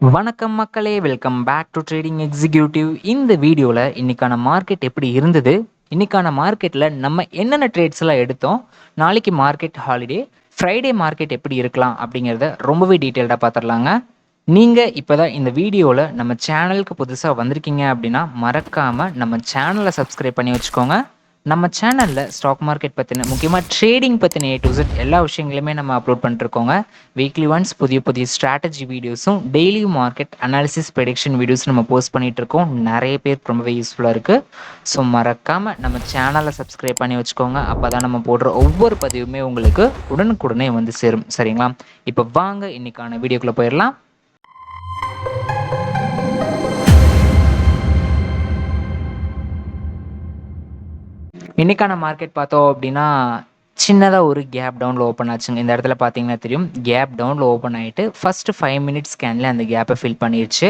வணக்கம் மக்களே welcome back to trading executive இந்த வீடியோவில் இன்னைக்கான மார்க்கெட் எப்படி இருந்தது? இன்னைக்கான மார்க்கெட்டில் நம்ம என்னென்ன ட்ரேட்ஸ் எல்லாம் எடுத்தோம்? நாளைக்கு மார்க்கெட் ஹாலிடே ஃப்ரைடே மார்க்கெட் எப்படி இருக்கலாம் அப்படிங்கிறத ரொம்பவே டீட்டெயில்டாக பார்த்துடலாங்க நீங்கள் இப்போ தான் இந்த வீடியோவில் நம்ம சேனலுக்கு புதுசாக வந்திருக்கீங்க அப்படின்னா மறக்காமல் நம்ம சேனலை சப்ஸ்கிரைப் பண்ணி வச்சுக்கோங்க. நம்ம சேனலில் ஸ்டாக் மார்க்கெட் பற்றின முக்கியமாக ட்ரேடிங் பற்றின ஏ டு Z எல்லா விஷயங்களுமே நம்ம அப்லோட் பண்ணிருக்கோங்க வீக்லி ஒன்ஸ் புதிய புதிய ஸ்ட்ராட்டஜி வீடியோஸும் daily market analysis prediction videos நம்ம போஸ்ட் பண்ணிட்டு இருக்கோம் நிறைய பேர் ரொம்பவே யூஸ்ஃபுல்லாக இருக்குது ஸோ மறக்காமல் நம்ம சேனலை சப்ஸ்கிரைப் பண்ணி வச்சுக்கோங்க. அப்போ தான் நம்ம போடுற ஒவ்வொரு பதிவுமே உங்களுக்கு உடனுக்குடனே வந்து சேரும். சரிங்களா? இப்போ வாங்க இன்னைக்கான வீடியோக்குள்ளே போயிடலாம். இன்றைக்கான மார்க்கெட் பார்த்தோம் அப்படின்னா சின்னதாக ஒரு கேப் டவுனில் ஓப்பன் ஆச்சுங்க. இந்த இடத்துல பார்த்தீங்கன்னா தெரியும் கேப் டவுனில் ஓப்பன் ஆகிட்டு ஃபஸ்ட்டு ஃபைவ் மினிட்ஸ் ஸ்கேனில் அந்த கேப்பை ஃபில் பண்ணிடுச்சு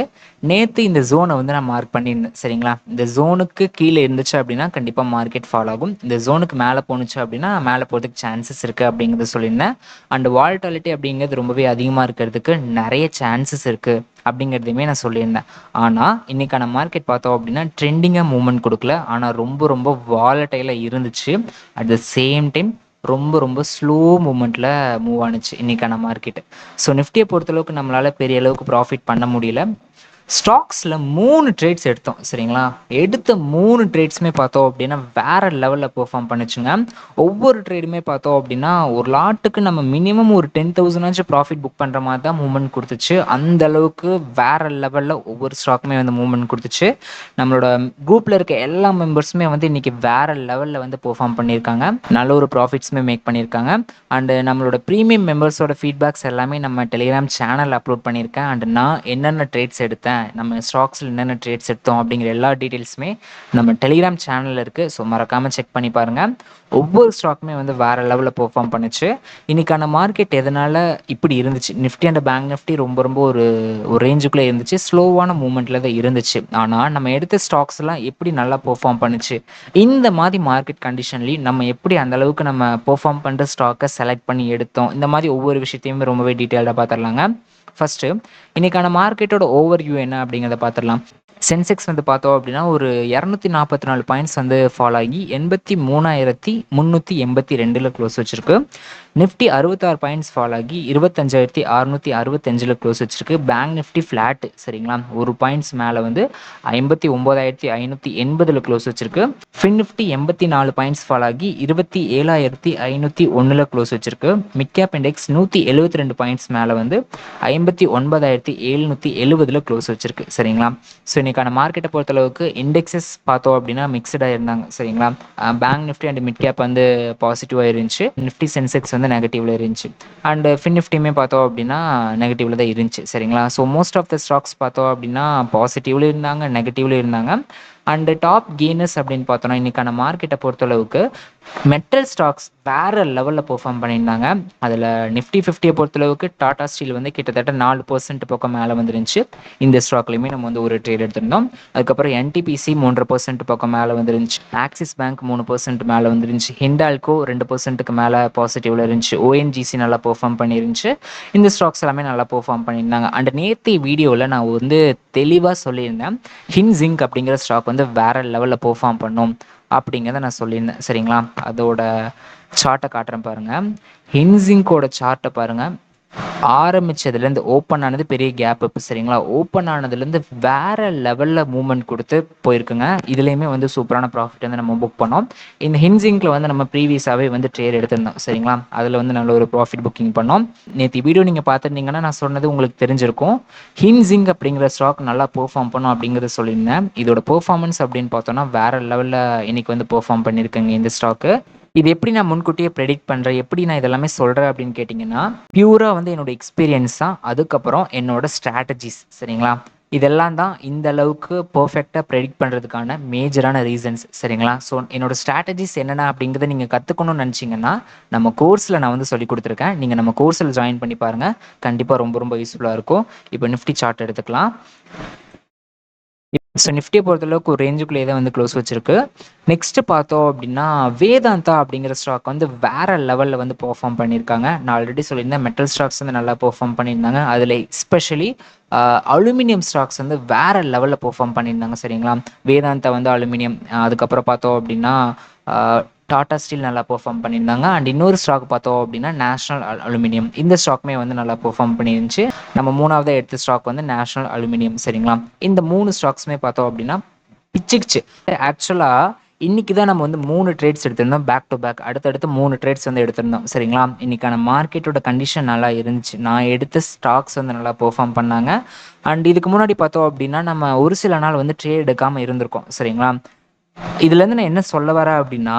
நேற்று இந்த ஜோனை வந்து நான் மார்க் பண்ணியிருந்தேன் சரிங்களா? இந்த ஜோனுக்கு கீழே இருந்துச்சு அப்படின்னா கண்டிப்பாக மார்க்கெட் ஃபாலோ ஆகும். இந்த ஜோனுக்கு மேலே போணுச்சு அப்படின்னா மேலே போகிறதுக்கு சான்சஸ் இருக்குது அப்படிங்கிறத சொல்லியிருந்தேன். அண்ட் வால்டாலிட்டி அப்படிங்கிறது ரொம்பவே அதிகமாக இருக்கிறதுக்கு நிறைய சான்சஸ் இருக்குது அப்படிங்கிறதையுமே நான் சொல்லியிருந்தேன். ஆனால் இன்றைக்கான மார்க்கெட் பார்த்தோம் அப்படின்னா ட்ரெண்டிங்காக மூவ்மெண்ட் கொடுக்கல. ஆனால் ரொம்ப ரொம்ப வாலட்டைலாக இருந்துச்சு. அட் த சேம் டைம் ரொம்ப ரொம்ப ஸ்லோ மூமெண்ட்டில் மூவ் ஆனுச்சு இன்றைக்கான மார்க்கெட்டு ஸோ நிஃப்டியை பொறுத்தளவுக்கு நம்மளால் பெரிய அளவுக்கு ப்ராஃபிட் பண்ண முடியல. ஸ்டாக்ஸில் மூணு ட்ரேட்ஸ் எடுத்தோம் சரிங்களா? எடுத்த மூணு ட்ரேட்ஸுமே பார்த்தோம் அப்படின்னா வேற லெவலில் பெர்ஃபார்ம் பண்ணுச்சுங்க. ஒவ்வொரு ட்ரேடுமே பார்த்தோம் அப்படின்னா ஒரு லாட்டுக்கு நம்ம மினிமம் ஒரு டென் தௌசண்டாச்சும் ப்ராஃபிட் புக் பண்ணுற மாதிரி தான் மூவ்மெண்ட் கொடுத்துச்சு. அந்த அளவுக்கு வேற லெவலில் ஒவ்வொரு ஸ்டாக்குமே வந்து மூவ்மெண்ட் கொடுத்துச்சு. நம்மளோட குரூப்பில் இருக்க எல்லா மெம்பர்ஸுமே வந்து இன்றைக்கி வேற லெவலில் வந்து பெர்ஃபார்ம் பண்ணியிருக்காங்க. நல்ல ஒரு ப்ராஃபிட்ஸுமே மேக் பண்ணியிருக்காங்க. அண்டு நம்மளோட ப்ரீமியம் மெம்பர்ஸோட ஃபீட்பேக்ஸ் எல்லாமே நம்ம டெலிகிராம் சேனல் அப்லோட் பண்ணியிருக்கேன். அண்ட் நான் என்னென்ன ட்ரேட்ஸ் எடுத்தேன் நம்ம ஸ்டாக்ஸில் என்னென்ன ட்ரேட்ஸ் எடுத்தோம் அப்படிங்கிற எல்லா டீட்டெயில்ஸுமே நம்ம டெலிகிராம் சேனலில் இருக்குது ஸோ மறக்காமல் செக் பண்ணி பாருங்கள் ஒவ்வொரு ஸ்டாக்குமே வந்து வேறு லெவலில் பெர்ஃபார்ம் பண்ணுச்சு. இன்றைக்கான மார்க்கெட் எதனால் இப்படி இருந்துச்சு? நிஃப்டி அண்ட் பேங்க் நிஃப்டி ரொம்ப ரொம்ப ஒரு ஒரு ரேஞ்சுக்குள்ளே இருந்துச்சு. ஸ்லோவான மூமெண்ட்டில் தான் இருந்துச்சு. ஆனால் நம்ம எடுத்த ஸ்டாக்ஸ் எல்லாம் எப்படி நல்லா பெர்ஃபார்ம் பண்ணுச்சு? இந்த மாதிரி மார்க்கெட் கண்டிஷன்லேயும் நம்ம எப்படி அந்த அளவுக்கு நம்ம பெர்ஃபார்ம் பண்ணுற ஸ்டாக்கை செலக்ட் பண்ணி எடுத்தோம்? இந்த மாதிரி ஒவ்வொரு விஷயத்தையுமே ரொம்பவே டீட்டெயில்டாக பார்த்துடலாங்க ஃபஸ்ட்டு இன்றைக்கான மார்க்கெட்டோட ஓவர் வியூ என்ன அப்படிங்கிறத பார்த்துடலாம். சென்செக்ஸ் வந்து பார்த்தோம் அப்படின்னா ஒரு இரநூத்தி நாற்பத்தி நாலு பாயிண்ட்ஸ் வந்து ஃபாலோ ஆகி எண்பத்தி மூணாயிரத்தி முந்நூற்றி எண்பத்தி ரெண்டில் க்ளோஸ் வச்சிருக்கு. நிஃப்டி அறுபத்தாறு பாயிண்ட்ஸ் ஃபாலோ ஆகி இருபத்தஞ்சாயிரத்தி அறுநூற்றி அறுபத்தஞ்சில் க்ளோஸ் வச்சிருக்கு. பேங்க் நிஃப்டி ஃப்ளாட் சரிங்களா? ஒரு பாயிண்ட்ஸ் மேலே வந்து ஐம்பத்தி ஒம்பதாயிரத்தி ஐநூற்றி எண்பதில் க்ளோஸ் வச்சிருக்கு. ஃபின் நிஃப்டி எண்பத்தி நாலு பாயிண்ட்ஸ் ஃபாலோ ஆகி இருபத்தி ஏழாயிரத்தி ஐநூற்றி ஒன்றில் க்ளோஸ் வச்சிருக்கு. மிட்கேப் இண்டெக்ஸ் நூற்றி எழுபத்தி ரெண்டு பாயிண்ட்ஸ் மேலே வந்து ஐம்பத்தி ஒன்பதாயிரத்தி எழுநூற்றி எழுபதில் க்ளோஸ் வச்சிருக்கு. சரிங்களா? ஸோ இன்னைக்கான மார்க்கெட்டை பொறுத்தளவுக்கு இண்டெக்ஸஸ் பார்த்தோம் அப்படின்னா மிக்சடாக இருந்தாங்க. சரிங்களா? Bank Nifty and mid cap வந்து பாசிட்டிவாக இருந்துச்சு. நிஃப்டி சென்செக்ஸ் வந்து நெகட்டிவ்ல இருந்துச்சு. அண்ட் ஃபின் நிஃப்டியுமே பார்த்தோம் அப்படின்னா நெகட்டிவ்ல தான் இருந்துச்சு. சரிங்களா? So most of the stocks பார்த்தோம் அப்படின்னா பாசிட்டிவ்ல இருந்தாங்க நெகட்டிவ்ல இருந்தாங்க. அண்டு டாப் கெய்னர்ஸ் அப்படின்னு பார்த்தோன்னா இன்னைக்கான மார்க்கெட்டை பொறுத்தளவுக்கு மெட்டல் ஸ்டாக்ஸ் வேற லெவலில் பெர்ஃபார்ம் பண்ணியிருந்தாங்க. அதில் நிஃப்டி ஃபிஃப்டியை பொறுத்தளவுக்கு டாடா ஸ்டீல் வந்து கிட்டத்தட்ட நாலு பர்சன்ட் பக்கம் மேலே வந்துருந்துச்சு. இந்த ஸ்டாக்லையுமே நம்ம வந்து ஒரு ட்ரேட் எடுத்திருந்தோம். அதுக்கப்புறம் என்டிபிசி மூன்றரை பர்சன்ட் பக்கம் மேலே வந்துருந்துச்சு. ஆக்சிஸ் பேங்க் மூணு பர்சன்ட் மேலே வந்துருந்துச்சு. ஹிண்டால்கோ ரெண்டு பர்சன்ட்டுக்கு மேலே பாசிட்டிவ்ல இருந்துச்சு. ஓஎன்ஜிசி நல்லா பெர்ஃபார்ம் பண்ணிருந்துச்சு. இந்த ஸ்டாக்ஸ் எல்லாமே நல்லா பெர்ஃபார்ம் பண்ணியிருந்தாங்க. அண்ட் நேற்று வீடியோவில் நான் வந்து தெளிவாக சொல்லியிருந்தேன். ஹின்சிங்க் அப்படிங்கிற ஸ்டாக் வந்து வேற லெவலில் பெர்ஃபார்ம் பண்ணும் அப்படிங்கிறத நான் சொல்லியிருந்தேன். சரிங்களா? அதோட சார்ட்டை காட்டுறேன் பாருங்கள் ஹின்சிங்கோட சார்ட்டை பாருங்கள் ஆரம்பிச்சதுலேருந்து ஓப்பன் ஆனது பெரிய கேப் இப்போ சரிங்களா? ஓப்பன் ஆனதுலேருந்து வேற லெவலில் மூவ்மெண்ட் கொடுத்து போயிருக்குங்க. இதுலேயுமே வந்து சூப்பரான ப்ராஃபிட் வந்து நம்ம புக் பண்ணோம். இந்த ஹின்சிங்கில் வந்து நம்ம ப்ரீவியஸாகவே வந்து ட்ரேட் எடுத்திருந்தோம். சரிங்களா? அதில் வந்து நல்ல ஒரு ப்ராஃபிட் புக்கிங் பண்ணோம். நேற்று வீடியோ நீங்கள் பார்த்துருந்தீங்கன்னா நான் சொன்னது உங்களுக்கு தெரிஞ்சிருக்கும். ஹின்சிங் அப்படிங்கிற ஸ்டாக் நல்லா பெர்ஃபார்ம் பண்ணும் அப்படிங்கிறத சொல்லியிருந்தேன். இதோட பெர்ஃபார்மன்ஸ் அப்படின்னு பார்த்தோன்னா வேற லெவலில் இன்னைக்கு வந்து பெர்ஃபார்ம் பண்ணியிருக்கேங்க இந்த ஸ்டாக்கு இது எப்படி நான் முன்கூட்டியே ப்ரெடிக்ட் பண்ணுறேன் எப்படி நான் இதெல்லாமே சொல்கிறேன் அப்படின்னு கேட்டிங்கன்னா பியூராக வந்து என்னோட எக்ஸ்பீரியன்ஸ் தான். அதுக்கப்புறம் என்னோட ஸ்ட்ராட்டஜிஸ் சரிங்களா? இதெல்லாம் தான் இந்த அளவுக்கு பர்ஃபெக்டாக ப்ரெடிக்ட் பண்ணுறதுக்கான மேஜரான ரீசன்ஸ் சரிங்களா? ஸோ என்னோட ஸ்ட்ராட்டஜிஸ் என்னென்ன அப்படிங்கிறத நீங்கள் கற்றுக்கணும்னு நினச்சிங்கன்னா நம்ம கோர்ஸில் நான் வந்து சொல்லி கொடுத்துருக்கேன். நீங்கள் நம்ம கோர்ஸில் ஜாயின் பண்ணி பாருங்கள் கண்டிப்பாக ரொம்ப ரொம்ப யூஸ்ஃபுல்லாக இருக்கும். இப்போ நிஃப்டி சார்ட் எடுத்துக்கலாம். ஸோ நிஃப்டியை பொறுத்தளவுக்கு ஒரு ரேஞ்சுக்குள்ளேயே தான் வந்து க்ளோஸ் வச்சிருக்கு. நெக்ஸ்ட் பார்த்தோம் அப்படின்னா வேதாந்தா அப்படிங்கிற ஸ்டாக் வந்து வேற லெவலில் வந்து பெர்ஃபார்ம் பண்ணியிருக்காங்க. நான் ஆல்ரெடி சொல்லியிருந்தேன் மெட்டல் ஸ்டாக்ஸ் வந்து நல்லா பெர்ஃபார்ம் பண்ணியிருந்தாங்க. அதில் எஸ்பெஷலி அலுமினியம் ஸ்டாக்ஸ் வந்து வேற லெவலில் பெர்ஃபார்ம் பண்ணியிருந்தாங்க சரிங்களா? வேதாந்தா வந்து அலுமினியம் அதுக்கப்புறம் பார்த்தோம் அப்படின்னா டாடா ஸ்டீல் நல்லா பெர்ஃபார்ம் பண்ணியிருந்தாங்க. அண்ட் இன்னொரு ஸ்டாக் பார்த்தோம் அப்படின்னா நேஷனல் அலுமினியம் இந்த ஸ்டாக்குமே வந்து நல்லா பெர்ஃபார்ம் பண்ணியிருந்துச்சு. நம்ம மூணாவது எடுத்த ஸ்டாக் வந்து நேஷனல் அலுமினியம் சரிங்களா? இந்த மூணு ஸ்டாக்ஸுமே பார்த்தோம் அப்படின்னா பிச்சுக்குச்சு. ஆக்சுவலாக இன்னைக்கு தான் நம்ம வந்து மூணு ட்ரேட்ஸ் எடுத்திருந்தோம். பேக் டு பேக் அடுத்தடுத்து மூணு ட்ரேட்ஸ் வந்து எடுத்திருந்தோம் சரிங்களா? இன்னைக்கான மார்க்கெட்டோட கண்டிஷன் நல்லா இருந்துச்சு. நான் எடுத்த ஸ்டாக்ஸ் வந்து நல்லா பெர்ஃபார்ம் பண்ணாங்க. அண்ட் இதுக்கு முன்னாடி பார்த்தோம் அப்படின்னா நம்ம ஒரு சில நாள் வந்து ட்ரேட் எடுக்காமல் இருந்திருக்கோம் சரிங்களா? இதுலேருந்து நான் என்ன சொல்ல வரேன் அப்படின்னா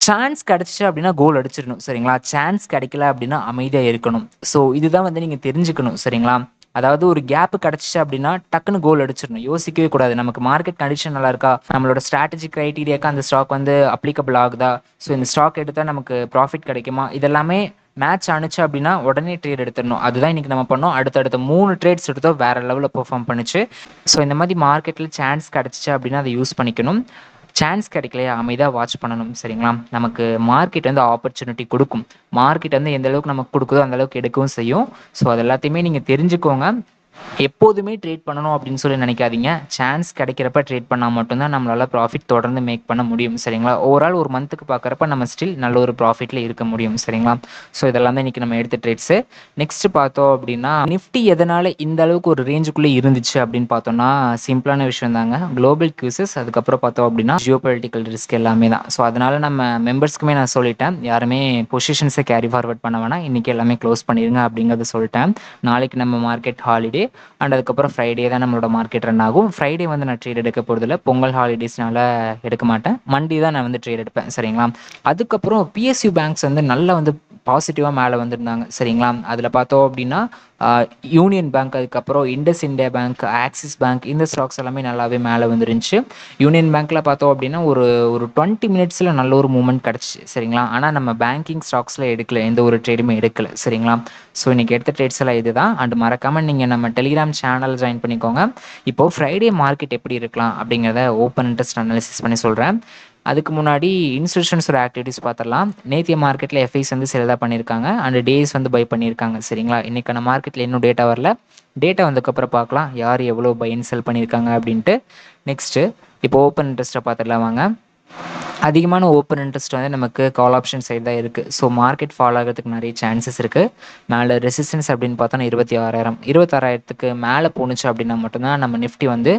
சான்ஸ் கிடைச்சிச்சு அப்படின்னா கோல் அடிச்சிடணும் சரிங்களா? சான்ஸ் கிடைக்கல அப்படின்னா அமைதியாக இருக்கணும். ஸோ இதுதான் வந்து நீங்கள் தெரிஞ்சுக்கணும் சரிங்களா? அதாவது ஒரு கேப் கிடைச்சிச்சு அப்படின்னா டக்குன்னு கோல் அடிச்சிடணும். யோசிக்கவே கூடாது. நமக்கு மார்க்கெட் கண்டிஷன் நல்லா இருக்கா? நம்மளோட ஸ்ட்ராட்டஜி கிரைட்டீரியாக்கு அந்த ஸ்டாக் வந்து அப்ளிகபிள் ஆகுதா? ஸோ இந்த ஸ்டாக் எடுத்தால் நமக்கு ப்ராஃபிட் கிடைக்குமா? இதெல்லாமே மேட்ச் அனுச்சு அப்படின்னா உடனே ட்ரேட் எடுத்துடணும். அதுதான் இன்னைக்கு நம்ம பண்ணோம். அடுத்தடுத்த மூணு ட்ரேட்ஸ் எடுத்தோம். வேற லெவலில் பெர்ஃபார்ம் பண்ணுச்சு. ஸோ இந்த மாதிரி மார்க்கெட்டில் சான்ஸ் கிடச்சிச்சு அப்படின்னா அதை யூஸ் பண்ணிக்கணும். சான்ஸ் கிடைக்கலையா? அமைதியாக வாட்ச் பண்ணணும் சரிங்களா? நமக்கு மார்க்கெட் வந்து ஆப்பர்ச்சுனிட்டி கொடுக்கும். மார்க்கெட் வந்து எந்த அளவுக்கு நமக்கு கொடுக்குதோ அந்த அளவுக்கு எடுக்கவும் செய்யும். ஸோ அது எல்லாத்தையுமே நீங்கள் தெரிஞ்சுக்கோங்க. எப்போதுமே ட்ரேட் பண்ணணும் அப்படின்னு சொல்லி நினைக்காதீங்க. சான்ஸ் கிடைக்கிறப்ப ட்ரேட் பண்ணால் மட்டும்தான் நம்மளால் ப்ராஃபிட் தொடர்ந்து மேக் பண்ண முடியும் சரிங்களா? ஓவரால் ஒரு மந்த்துக்கு பார்க்குறப்ப நம்ம ஸ்டில் நல்ல ஒரு ப்ராஃபிட்டில் இருக்க முடியும் சரிங்களா? ஸோ இதெல்லாம் தான் இன்றைக்கி நம்ம எடுத்த ட்ரேட்ஸு நெக்ஸ்ட் பார்த்தோம் அப்படின்னா நிஃப்டி எதனால் இந்த அளவுக்கு ஒரு ரேஞ்சுக்குள்ளே இருந்துச்சு அப்படின்னு பார்த்தோம்னா சிம்பிளான விஷயம் தாங்க. குளோபல் கியூசஸ் அதுக்கப்புறம் பார்த்தோம் அப்படின்னா ஜியோ பொலிட்டிக்கல் ரிஸ்க் எல்லாமே தான். ஸோ அதனால் நம்ம மெம்பர்ஸ்க்குமே நான் சொல்லிட்டேன். யாருமே பொசிஷன்ஸை கேரி ஃபார்வர்ட் பண்ண வேணாம். இன்றைக்கி எல்லாமே க்ளோஸ் பண்ணிடுங்க அப்படிங்கிறத சொல்லிட்டேன். நாளைக்கு நம்ம மார்க்கெட் ஹாலிடே அண்ட் அதுக்கப்புறம் ஃப்ரைடே தான் நம்மளோட மார்க்கெட் ரன் ஆகும். ஃப்ரைடே வந்து நான் ட்ரேட் எடுக்க போகிறதில்ல பொங்கல் ஹாலிடேஸ்னால எடுக்க மாட்டேன். மண்டே தான் நான் வந்து ட்ரேட் எடுப்பேன். சரிங்களா? அதுக்கப்புறம் பிஎஸ்யூ பேங்க்ஸ் வந்து நல்லா வந்து பாசிட்டிவாக மேலே வந்திருந்தாங்க. சரிங்களா? அதில் பார்த்தோம் அப்படின்னா யூனியன் பேங்க் அதுக்கப்புறம் Indus India Bank Axis Bank இந்த ஸ்டாக்ஸ் எல்லாமே நல்லாவே மேலே வந்துருந்துச்சு. யூனியன் பேங்க்கில் பார்த்தோம் அப்படின்னா ஒரு ஒரு டுவெண்ட்டி மினிட்ஸில் நல்ல ஒரு மூமெண்ட் கிடச்சி சரிங்களா? ஆனால் நம்ம பேங்கிங் ஸ்டாக்ஸில் எடுக்கல. எந்த ஒரு ட்ரேடுமே எடுக்கல. சரிங்களா? ஸோ இன்றைக்கி எடுத்த ட்ரேட்ஸ் எல்லாம் இது தான் அண்ட் மறக்காமல் நீங்கள் நம்ம டெலிகிராம் சேனல் ஜாயின் பண்ணிக்கோங்க. இப்போது ஃப்ரைடே மார்க்கெட் எப்படி இருக்கலாம் அப்படிங்கிறத ஓப்பன் இன்ட்ரெஸ்ட் அனாலிசிஸ் பண்ணி சொல்கிறேன் அதுக்கு முன்னாடி இன்ஸ்டியூஷன்ஸோட ஆக்டிவிட்டிஸ் பார்த்துடலாம் நேத்திய மார்க்கெட்டில் எஃப்ஐஸ் வந்து சிலதாக பண்ணியிருக்காங்க அண்ட் டேஸ் வந்து பை பண்ணியிருக்காங்க சரிங்களா? இன்றைக்கான மார்க்கெட்டில் இன்னும் டேட்டா வரல. டேட்டா வந்ததுக்கப்புறம் பார்க்கலாம் யார் எவ்வளோ பை செல் பண்ணியிருக்காங்க அப்படின்ட்டு. நெக்ஸ்ட்டு இப்போ ஓப்பன் இன்ட்ரெஸ்ட்டை பார்த்துடலாம் வாங்க. அதிகமான ஓப்பன் இன்ட்ரெஸ்ட் வந்து நமக்கு கால் ஆப்ஷன் சைடு தான் இருக்குது ஸோ மார்க்கெட் ஃபாலோ ஆகிறதுக்கு நிறைய சான்சஸ் இருக்குது மேலே ரெசிஸ்டன்ஸ் அப்படின்னு பார்த்தோன்னா இருபத்தி ஆறாயிரம். இருபத்தாறாயிரத்துக்கு மேலே போணுச்சு அப்படின்னா மட்டும்தான் நம்ம நிஃப்டி வந்து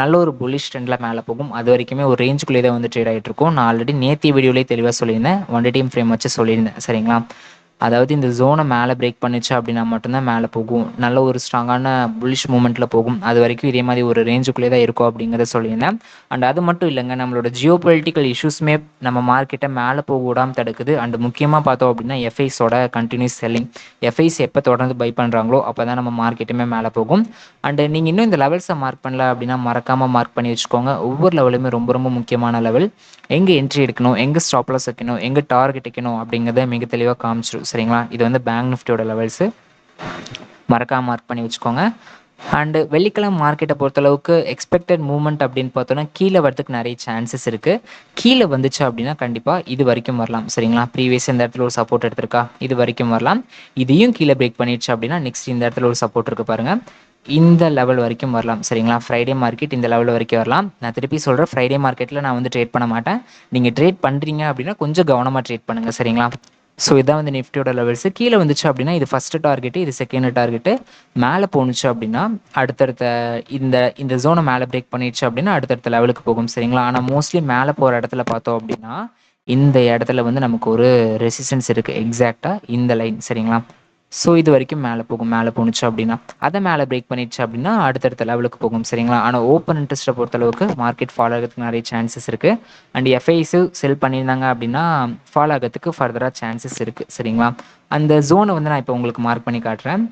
நல்ல ஒரு புல்லிஷ் ட்ரெண்டில் மேலே போகும். அது வரைக்குமே ஒரு ரேஞ்சுக்குள்ளே தான் வந்து ட்ரேட் ஆகிட்டு இருக்கும். நான் ஆல்ரெடி நேத்தி வீடியோலேயே தெளிவாக சொல்லியிருந்தேன். ஒன் டே டைம் ஃப்ரேம் வச்சு சொல்லியிருந்தேன். சரிங்களா? அதாவது இந்த ஜோனை மேலே பிரேக் பண்ணிச்சு அப்படின்னா மட்டும்தான் மேலே போகும். நல்ல ஒரு ஸ்ட்ராங்கான புல்லிஷ் மூமெண்ட்டில் போகும். அது வரைக்கும் இதே மாதிரி ஒரு ரேஞ்சுக்குள்ளே தான் இருக்கும் அப்படிங்கிறத சொல்லியிருந்தேன். அண்ட் அது மட்டும் இல்லைங்க நம்மளோட ஜியோ பொலிட்டிக்கல் இஷ்யூஸுமே நம்ம மார்க்கெட்டை மேலே போக விடாமல் தடுக்குது. அண்ட் முக்கியமாக பார்த்தோம் அப்படின்னா எஃப்ஐஸோட கண்டினியூஸ் செல்லிங் எஃப்ஐஸ் எப்போ தொடர்ந்து பை பண்ணுறாங்களோ அப்போ தான் நம்ம மார்க்கெட்டுமே மேலே போகும். அண்டு நீங்கள் இன்னும் இந்த லெவல்ஸை மார்க் பண்ணல அப்படின்னா மறக்காமல் மார்க் பண்ணி வச்சுக்கோங்க. ஒவ்வொரு லெவலுமே ரொம்ப ரொம்ப முக்கியமான லெவல் எங்கே என்ட்ரி எடுக்கணும் எங்கே ஸ்டாப்லஸ் வைக்கணும் எங்கே டார்கெட் வைக்கணும் அப்படிங்கிறத மிக தெளிவாக காமிச்சிடும் சரிங்களா? இது வந்து பேங்க் நிஃப்டியோட லெவல்ஸு மறக்காம மார்க் பண்ணி வச்சுக்கோங்க. அண்டு வெள்ளிக்கிழமை மார்க்கெட்டை பொறுத்தளவுக்கு எக்ஸ்பெக்டட் மூவ்மெண்ட் அப்படின்னு பார்த்தோன்னா கீழே வரதுக்கு நிறைய சான்சஸ் இருக்குது கீழே வந்துச்சு அப்படின்னா கண்டிப்பாக இது வரைக்கும் வரலாம். சரிங்களா? ப்ரீவியஸ் இந்த இடத்துல ஒரு சப்போர்ட் எடுத்திருக்கா? இது வரைக்கும் வரலாம். இதையும் கீழே பிரேக் பண்ணிடுச்சு அப்படின்னா நெக்ஸ்ட் இந்த இடத்துல ஒரு சப்போர்ட் இருக்குது பாருங்கள் இந்த லெவல் வரைக்கும் வரலாம். சரிங்களா? ஃப்ரைடே மார்க்கெட் இந்த லெவல் வரைக்கும் வரலாம். நான் திருப்பி சொல்கிறேன் ஃப்ரைடே மார்க்கெட்டில் நான் வந்து ட்ரேட் பண்ண மாட்டேன். நீங்கள் ட்ரேட் பண்ணுறீங்க அப்படின்னா கொஞ்சம் கவனமாக ட்ரேட் பண்ணுங்கள் சரிங்களா? ஸோ இதான் வந்து நிஃப்டியோட லெவல்ஸ் கீழே வந்துச்சு அப்படின்னா இது ஃபஸ்ட்டு டார்கெட்டு இது செகண்ட் டார்கெட்டு மேலே போணுச்சு அப்படின்னா அடுத்தடுத்த இந்த இந்த ஜோனை மேலே பிரேக் பண்ணிடுச்சு அப்படின்னா அடுத்தடுத்த லெவலுக்கு போகும் சரிங்களா? ஆனால் மோஸ்ட்லி மேலே போகிற இடத்துல பார்த்தோம் அப்படின்னா இந்த இடத்துல வந்து நமக்கு ஒரு ரெசிஸ்டன்ஸ் இருக்குது எக்ஸாக்டாக இந்த லைன் சரிங்களா? ஸோ இது வரைக்கும் மேலே போகும் மேலே போணுச்சு அப்படின்னா அதை மேலே பிரேக் பண்ணிடுச்சு அப்படின்னா அடுத்தடுத்த லெவலுக்கு போகும் சரிங்களா? ஆனால் ஓப்பன் இன்ட்ரெஸ்ட்டை பொறுத்தளவுக்கு மார்க்கெட் ஃபாலோ ஆகிறதுக்கு நிறைய சான்சஸ் இருக்குது அண்ட் எஃப்ஐஸு செல் பண்ணியிருந்தாங்க அப்படின்னா ஃபாலோ ஆகிறதுக்கு ஃபர்தராக சான்சஸ் இருக்குது சரிங்களா? அந்த ஜோனை வந்து நான் இப்போ உங்களுக்கு மார்க் பண்ணி காட்டுறேன்.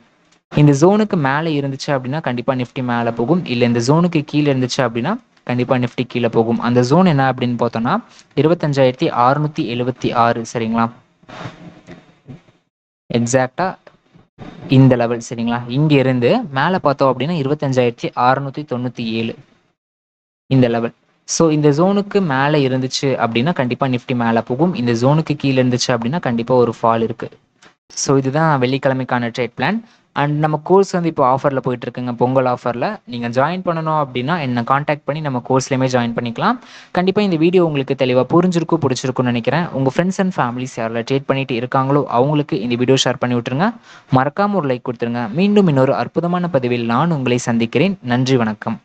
இந்த ஜோனுக்கு மேலே இருந்துச்சு அப்படின்னா கண்டிப்பாக நிஃப்டி மேலே போகும். இல்லை இந்த ஜோனுக்கு கீழே இருந்துச்சு அப்படின்னா கண்டிப்பாக நிஃப்டி கீழே போகும். அந்த ஜோன் என்ன அப்படின்னு பார்த்தோன்னா இருபத்தஞ்சாயிரத்தி அறுநூற்றி எழுபத்தி ஆறு சரிங்களா? எக்ஸாக்டாக இந்த லெவல் சரிங்களா? இங்க இருந்து மேலே பார்த்தோம் அப்படின்னா இருபத்தஞ்சாயிரத்தி அறுநூத்தி தொண்ணூற்றி ஏழு. இந்த லெவல் ஸோ இந்த ஜோனுக்கு மேலே இருந்துச்சு அப்படின்னா கண்டிப்பாக நிஃப்டி மேலே போகும். இந்த ஜோனுக்கு கீழே இருந்துச்சு அப்படின்னா கண்டிப்பாக ஒரு ஃபால் இருக்குது ஸோ இதுதான் வெள்ளிக்கிழமைக்கான ட்ரேட் பிளான் அண்ட் நம்ம கோர்ஸ் வந்து இப்போ ஆஃபரில் போயிட்டுருக்குங்க. பொங்கல் ஆஃபரில் நீங்கள் ஜாயின் பண்ணணும் அப்படின்னா என்னை காண்டாக்ட் பண்ணி நம்ம கோர்ஸ்லேயுமே ஜாயின் பண்ணிக்கலாம். கண்டிப்பாக இந்த வீடியோ உங்களுக்கு தெளிவாக புரிஞ்சிருக்கும் பிடிச்சிருக்கும்னு நினைக்கிறேன். உங்கள் ஃப்ரெண்ட்ஸ் அண்ட் ஃபேமிலிஸ் யாரில் ட்ரேட் பண்ணிட்டு இருக்காங்களோ அவங்களுக்கு இந்த வீடியோ ஷேர் பண்ணி விட்டுருங்க. மறக்காமல் ஒரு லைக் கொடுத்துருங்க. மீண்டும் இன்னொரு அற்புதமான பதிவில் நான் உங்களை சந்திக்கிறேன். நன்றி வணக்கம்.